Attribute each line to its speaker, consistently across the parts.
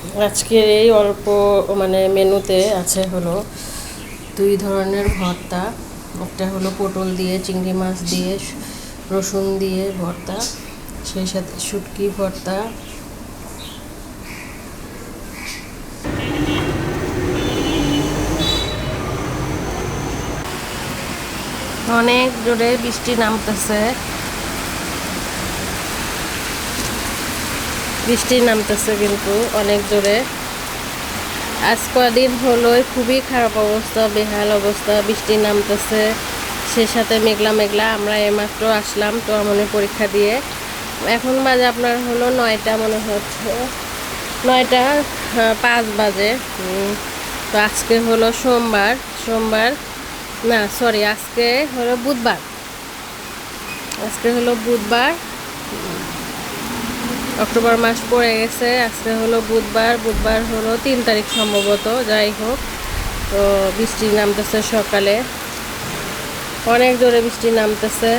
Speaker 1: আজকের এই অল্প মানে মেনুতে আছে হলো দুই ধরনের ভর্তা। একটা হলো পটল দিয়ে, চিংড়ি মাছ দিয়ে, রসুন দিয়ে ভর্তা, সেই সাথে শুটকি ভর্তা। অনেক জোরে বৃষ্টি নামতেছে। বৃষ্টি নামতেছে কিন্তু অনেক জোরে। আজ কদিন হলো খুবই খারাপ অবস্থা বেহাল অবস্থা বৃষ্টি নামতেছে। সে সাথে মেঘলা মেঘলা আমরা এইমাত্র আসলাম তো মনে পরীক্ষা দিয়ে। এখন বাজে আপনার হলো নয়টা মনে হচ্ছে। নয়টা হ্যাঁ, পাঁচ বাজে। তো আজকে হলো সোমবার সোমবার না সরি আজকে হলো বুধবার। আজকে হলো বুধবার। অক্টোবর মাস পড়ে গেছে, আজকে হলো বুধবার বুধবার হলো তিন তারিখ সম্ভবত, যাই হোক। তো বৃষ্টি নামতেছে সকালে। অনেক জোরে বৃষ্টি নামতেছে।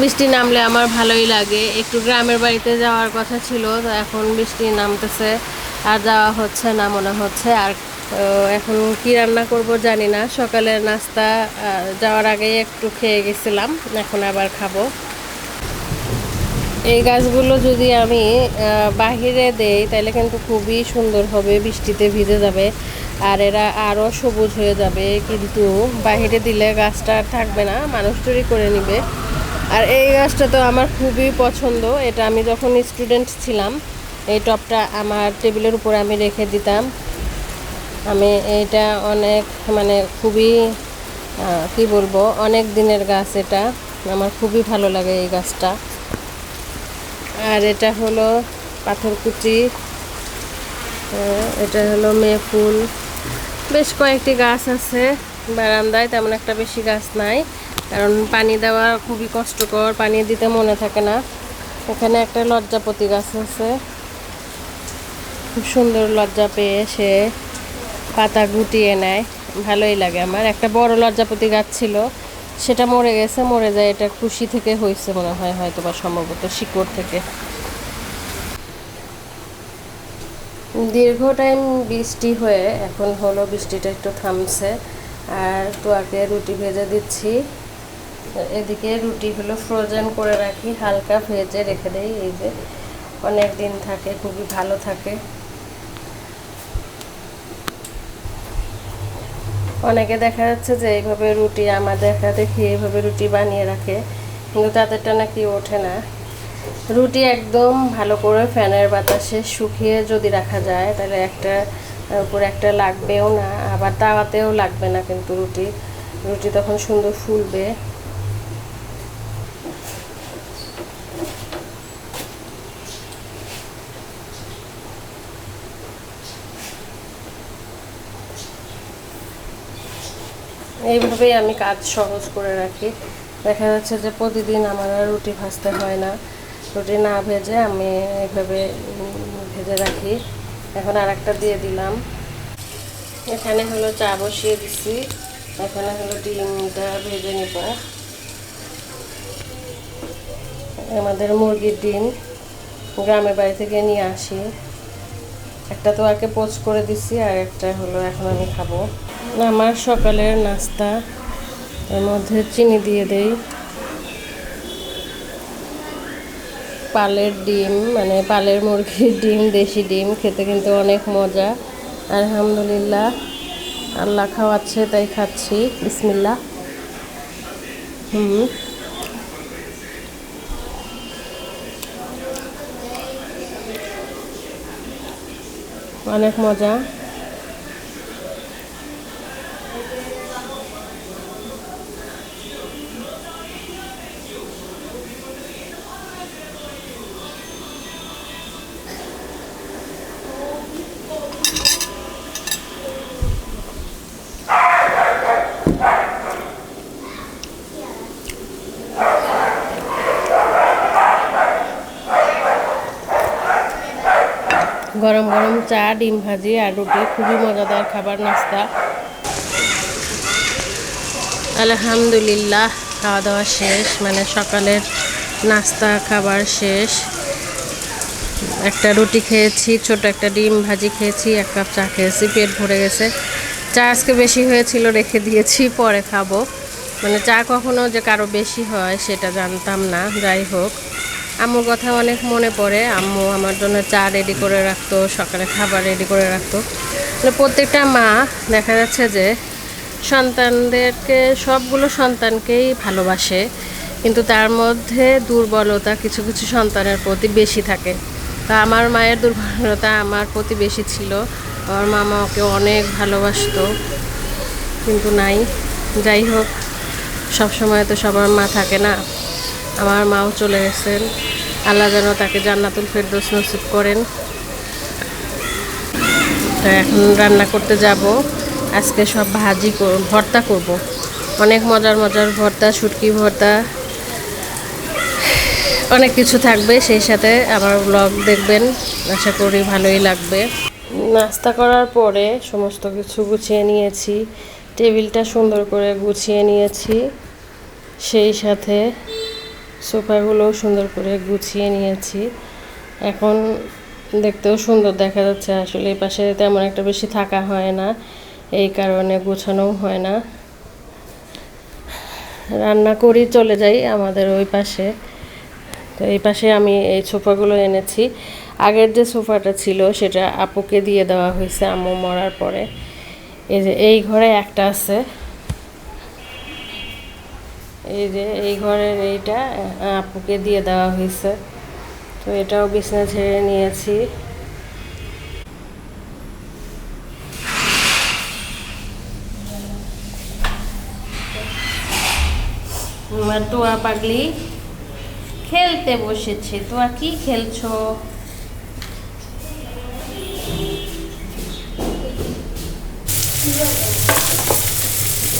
Speaker 1: বৃষ্টি নামলে আমার ভালোই লাগে। একটু গ্রামের বাড়িতে যাওয়ার কথা ছিল, তো এখন বৃষ্টি নামতেছে। আর যাওয়া হচ্ছে না মনে হচ্ছে। আর এখন কি রান্না করব জানি না। সকালের নাস্তা যাওয়ার আগে একটু খেয়ে গেছিলাম, এখন আবার খাব। এই গাছগুলো যদি আমি বাহিরে দেই, তাহলে কিন্তু খুবই সুন্দর হবে, বৃষ্টিতে ভিজে যাবে। আর এরা আরও সবুজ হয়ে যাবে, কিন্তু বাহিরে দিলে গাছটা থাকবে না, মানুষ চুরি করে নিবে। আর এই গাছটা তো আমার খুবই পছন্দ, এটা আমি যখন স্টুডেন্ট ছিলাম, এই টপটা আমার টেবিলের উপরে আমি রেখে দিতাম। আমি এটা অনেক মানে খুবই কি বলব, অনেক দিনের গাছ এটা, আমার খুবই ভালো লাগে এই গাছটা। আর এটা হলো পাথরকুচি এটা হলো মেয়ে ফুল। বেশ কয়েকটি গাছ আছে বারান্দায়, তেমন একটা বেশি গাছ নাই, কারণ পানি দেওয়া খুবই কষ্টকর, পানি দিতে মনে থাকে না। এখানে একটা লজ্জাপতি গাছ আছে। খুব সুন্দর লজ্জা পেয়ে সে পাতা গুটিয়ে নেয়। ভালোই লাগে আমার। একটা বড় লজ্জাপতি গাছ ছিল। সেটা মরে গেছে, মরে যায়, এটা খুশি থেকে হয়েছে মনে হয় হয়তো বা সম্ভবত শিকড় থেকে। দীর্ঘ টাইম বৃষ্টি হয়ে এখন হলো, বৃষ্টিটা একটু থামছে। আর তোয়াকে রুটি ভেজে দিচ্ছি। এদিকে রুটি হলো ফ্রোজেন করে রাখি, হালকা ভেজে রেখে দেই, এই যে অনেক দিন থাকে, খুবই ভালো থাকে। অনেকে দেখা যাচ্ছে যে এইভাবে রুটি আমার দেখা দেখি এইভাবে রুটি বানিয়ে রাখে, কিন্তু তাদেরটা নাকি ওঠে না। রুটি একদম ভালো করে ফ্যানের বাতাসে শুকিয়ে যদি রাখা যায়, তাহলে একটা উপর একটা লাগবেও না, আবার তাওয়াতেও লাগবে না কিন্তু রুটি। রুটি তখন সুন্দর ফুলবে। এইভাবেই আমি কাজ সহজ করে রাখি। দেখা যাচ্ছে যে প্রতিদিন আমার আর রুটি ভাজতে হয় না। রুটি না ভেজে আমি এইভাবে ভেজে রাখি। এখন আর একটা দিয়ে দিলাম। এখানে হলো চা বসিয়ে দিচ্ছি এখানে হলো ডিমটা ভেজে নিব। আমাদের মুরগির ডিম গ্রামের বাড়ি থেকে নিয়ে আসি। একটা তো আগে পোস্ট করে দিছি আর একটা হলো এখন আমি খাব। আমার সকালের নাস্তা, এর মধ্যে চিনি দিয়ে দেই। পালের ডিম মানে পালের মুরগির ডিম, দেশি ডিম, খেতে কিন্তু অনেক মজা। আলহামদুলিল্লাহ, আল্লাহ খাওয়াচ্ছে, তাই খাচ্ছি। বিসমিল্লা হুম। অনেক মজা। চা, ডিম ভাজি আর রুটি, খুবই মজাদার খাবার, নাস্তা। আলহামদুলিল্লাহ খাওয়া দাওয়া শেষ মানে সকালের নাস্তা, খাবার শেষ। একটা রুটি খেয়েছি, ছোট একটা ডিম ভাজি খেয়েছি, এক কাপ চা খেয়েছি, পেট ভরে গেছে। চা আজকে বেশি হয়েছিল, রেখে দিয়েছি, পরে খাব। মানে চা কখনো যে কারও বেশি হয়, সেটা জানতাম না, যাই হোক। আম্মুর কথা অনেক মনে পড়ে। আম্মু আমার জন্য চা রেডি করে রাখতো, সকালে খাবার রেডি করে রাখতো। মানে প্রত্যেকটা মা দেখা যাচ্ছে যে সন্তানদেরকে, সবগুলো সন্তানকেই ভালোবাসে। কিন্তু তার মধ্যে দুর্বলতা কিছু কিছু সন্তানের প্রতি বেশি থাকে। তা আমার মায়ের দুর্বলতা আমার প্রতি বেশি ছিল। আমার মামা ওকে অনেক ভালোবাসতো, কিন্তু নাই। যাই হোক সব সময় তো সবার মা থাকে না। আমার মাও চলে গেছেন। আল্লাহ যেন তাকে জান্নাতুল ফেরদৌস নসিব করেন। তো এখন রান্না করতে যাব। আজকে সব ভাজি ভর্তা করব। অনেক মজার মজার ভর্তা, শুটকি ভর্তা, অনেক কিছু থাকবে। সেই সাথে আমার ব্লগ দেখবেন। আশা করি ভালোই লাগবে। নাস্তা করার পরে সমস্ত কিছু গুছিয়ে নিয়েছি। টেবিলটা সুন্দর করে গুছিয়ে নিয়েছি। সেই সাথে সোফাগুলো সুন্দর করে গুছিয়ে নিয়েছি। এখন দেখতেও সুন্দর দেখা যাচ্ছে, আসলে এই পাশে তেমন একটা বেশি থাকা হয় না, এই কারণে গোছানোও হয় না। রান্না করি, চলে যাই আমাদের ওই পাশে। তো এই পাশে আমি এই সোফাগুলো এনেছি। আগের যে সোফাটা ছিল, সেটা আপুকে দিয়ে দেওয়া হয়েছে, আম্মু মরার পরে। এই যে, এই ঘরে একটা আছে। এই যে, এই ঘরের এইটা আপুকে দিয়ে দেওয়া হয়েছে। তো এটাও বিছনা ছেড়ে নিয়েছি। তোয়া পাগলি খেলতে বসেছে। তোয়া কি খেলছো?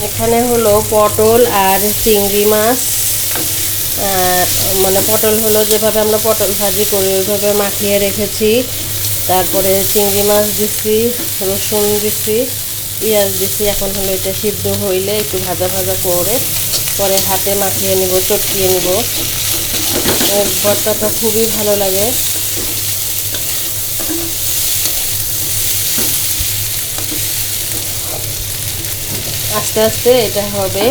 Speaker 1: এখানে হলো পটল আর চিংড়ি মাছ। মানে পটল হলো যেভাবে আমরা পটল ভাজি করি, ওইভাবে মাখিয়ে রেখেছি। তারপরে চিংড়ি মাছ দিছি, রসুন দিছি, পেঁয়াজ দিছি। এখন হলো এটা সিদ্ধ হইলে একটু ভাজা ভাজা করে পরে হাতে মাখিয়ে নিব, চটকিয়ে নিব। ভর্তাটা খুবই ভালো লাগে। আস্তে আস্তে এটা হবে।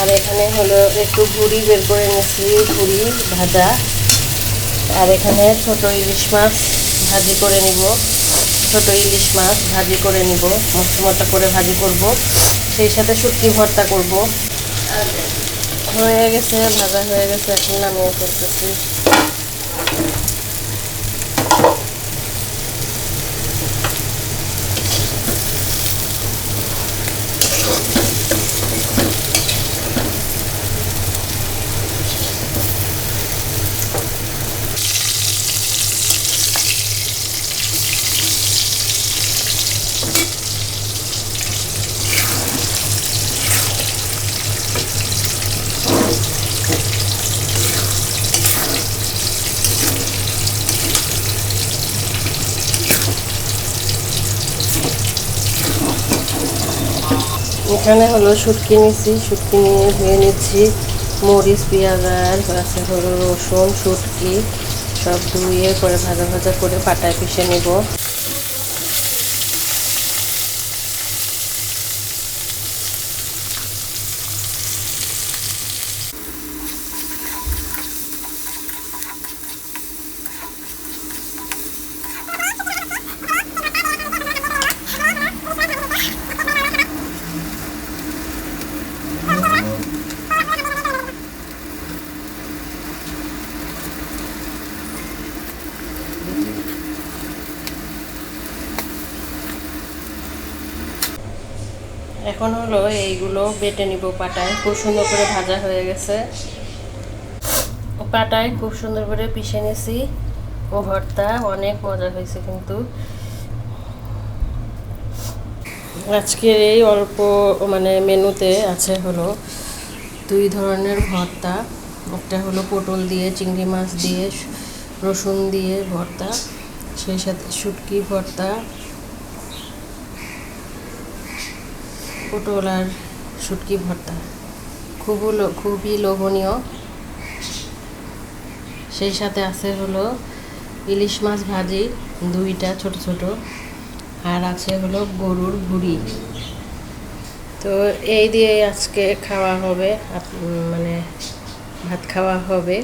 Speaker 1: আর এখানে হলো একটু ভুড়ি বের করে নিয়েছি, ভুড়ি ভাজা। আর এখানে ছোট ইলিশ মাছ ভাজি করে নিব। ছোট ইলিশ মাছ ভাজি করে নিব মশলা করে ভাজি করব। সেই সাথে শুটকি ভর্তা করব। আর হয়ে গেছে, ভাজা হয়ে গেছে, এখন নামিয়ে ফেলতেছি। এখানে হলো শুটকি নিয়েছি শুটকি নিয়ে ধুয়ে নিচ্ছি। মরিচ, পেঁয়াজ আর আছে হলো রসুন, শুটকি। সব ধুয়ে পরে ভাজা ভাজা করে পাটায় পিষে নিব। এখন হলো এইগুলো বেটে নিব পাটায়। খুব সুন্দর করে ভাজা হয়ে গেছে। পাটায় খুব সুন্দর করে পিষে নিয়েছি ও ভর্তা অনেক মজা হয়েছে কিন্তু। আজকের এই অল্প মানে মেনুতে আছে হলো দুই ধরনের ভর্তা। একটা হলো পটল দিয়ে, চিংড়ি মাছ দিয়ে, রসুন দিয়ে ভর্তা। সেই সাথে শুটকি ভর্তা। পটল আর শুটকি ভর্তা। খুব খুবই লোভনীয়। সেই সাথে আছে হলো ইলিশ মাছ ভাজি দুইটা ছোট ছোট। আর আছে হলো গরুর ভুড়ি তো এই দিয়ে আজকে খাওয়া হবে আপ- মানে ভাত খাওয়া হবে।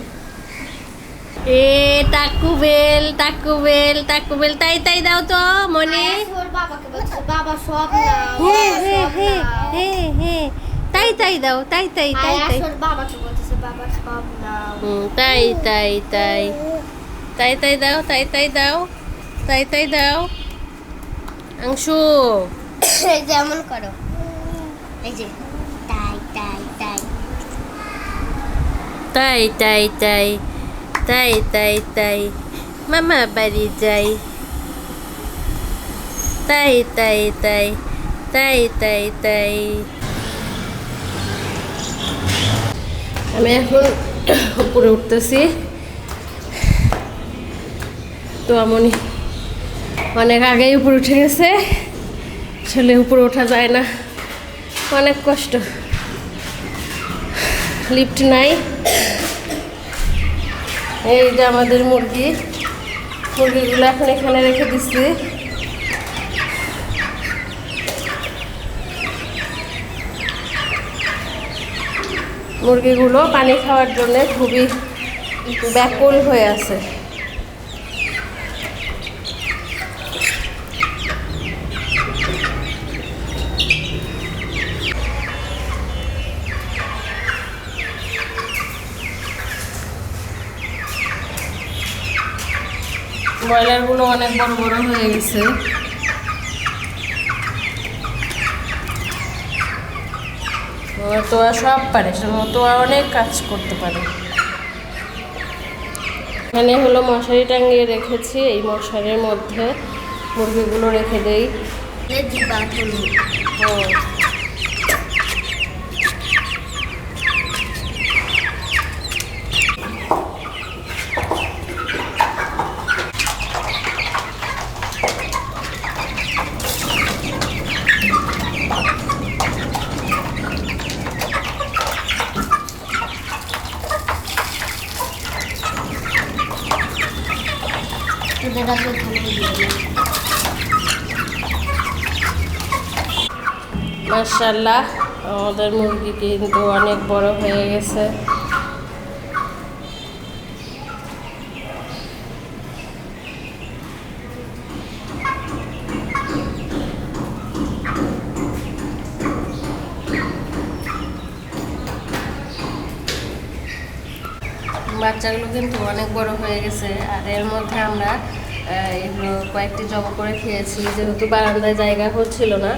Speaker 1: এ টাকু বেল টাকু বেল টাকু বেল তাই তাই দাও তো মনে।
Speaker 2: বাবাকে বলছে বাবা সব না
Speaker 1: হ্যাঁ হ্যাঁ হ্যাঁ হ্যাঁ হ্যাঁ তাই তাই দাও তাই তাই তাই তাই
Speaker 2: ওর বাবাকে বলতেছে বাবা সব না
Speaker 1: হুম, তাই তাই তাই তাই তাই দাও তাই তাই দাও তাই তাই দাও অংশু
Speaker 2: এই যেমন করো এই যে তাই তাই তাই
Speaker 1: তাই তাই তাই তাই তাই তাই মামা বাড়ি যাই তাই তাই তাই তাই তাই তাই। আমি এখন উপরে উঠতেছি। তো আমনি অনেক আগেই উপরে উঠে গেছে। আসলে উপরে ওঠা যায় না। অনেক কষ্ট। লিফট নাই। এই যে আমাদের মুরগি। মুরগিগুলো এখন এখানে রেখে দিচ্ছি মুরগিগুলো পানি খাওয়ার জন্য খুবই ব্যাকুল হয়ে আছে। ব্রয়লারগুলো অনেক বড় বড় হয়ে গেছে। তোয়া সব পারে সে- তোয়া অনেক কাজ করতে পারে। এখানে হলো মশারি টাঙিয়ে রেখেছি এই মশারির মধ্যে মুরগিগুলো রেখে দেই। ও
Speaker 2: তুলি
Speaker 1: মার্শাল্লাহ আমাদের মুরগি কিন্তু অনেক বড় হয়ে গেছে। বাচ্চাগুলো কিন্তু অনেক বড় হয়ে গেছে, আর এর মধ্যে আমরা এগুলো কয়েকটি জব করে খেয়েছি, যেহেতু বারান্দায় জায়গা হচ্ছিল না।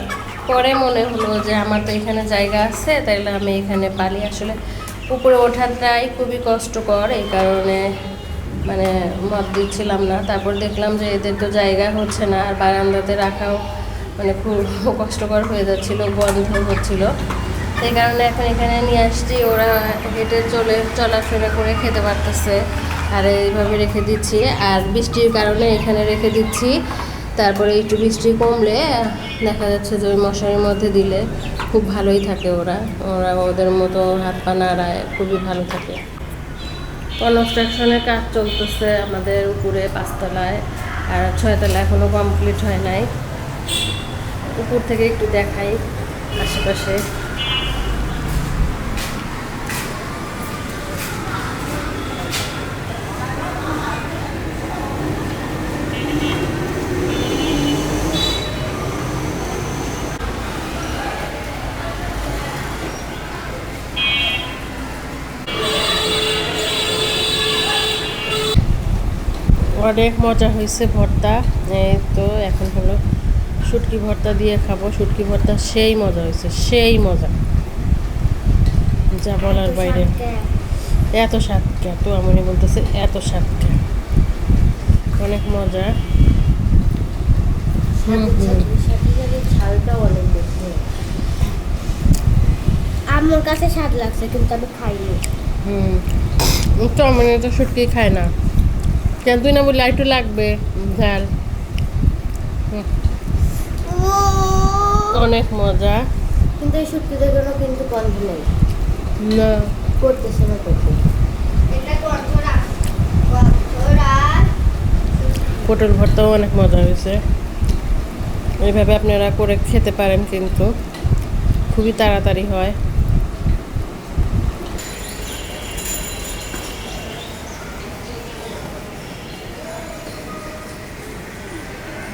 Speaker 1: পরে মনে হলো যে আমার তো এখানে জায়গা আছে, তাইলে আমি এখানে পালি। আসলে উপরে ওঠাটাই খুবই কষ্টকর, এই কারণে মানে মত দিচ্ছিলাম না। তারপর দেখলাম যে এদের তো জায়গা হচ্ছে না, আর বারান্দাতে রাখাও মানে খুব কষ্টকর হয়ে যাচ্ছিল বন্ধ হচ্ছিল। এই কারণে এখন এখানে নিয়ে আসছি। ওরা হেঁটে চলে, চলাফেরা করে খেতে পারতেছে। আর এইভাবে রেখে দিচ্ছি। আর বৃষ্টির কারণে এখানে রেখে দিচ্ছি। তারপরে একটু বৃষ্টি কমলে দেখা যাচ্ছে যে ওই মশারির মধ্যে দিলে খুব ভালোই থাকে ওরা। ওরা ওদের মতো হাত পা নাড়ায়, খুবই ভালো থাকে। কনস্ট্রাকশনের কাজ চলতেছে আমাদের উপরে পাঁচতলায়। আর ছয়তলা এখনও কমপ্লিট হয় নাই। উপর থেকে একটু দেখাই আশেপাশে। অনেক মজা হয়েছে ভর্তা এই তো এখন হলো শুটকি ভর্তা দিয়ে খাব। শুটকি ভর্তা সেই মজা হয়েছে সেই মজা। যা বলার বাইরে। এত স্বাদকা তো আমি বলতেছে এত স্বাদকা অনেক মজা।
Speaker 2: আমার কাছে স্বাদ লাগছে কিন্তু আমি খাইনি।
Speaker 1: হুম। তো আমি তো শুটকি খায় না। কেন? তুই না বললে একটু লাগবে। ঝাল হুম, অনেক মজা।
Speaker 2: কিন্তু এই শুটকিদের জন্য কিন্তু গন্ধ নেই।
Speaker 1: না।
Speaker 2: করতেছে না করতে
Speaker 1: পটল ভর্তাও অনেক মজা হয়েছে। এইভাবে আপনারা করে খেতে পারেন কিন্তু। খুবই তাড়াতাড়ি হয়।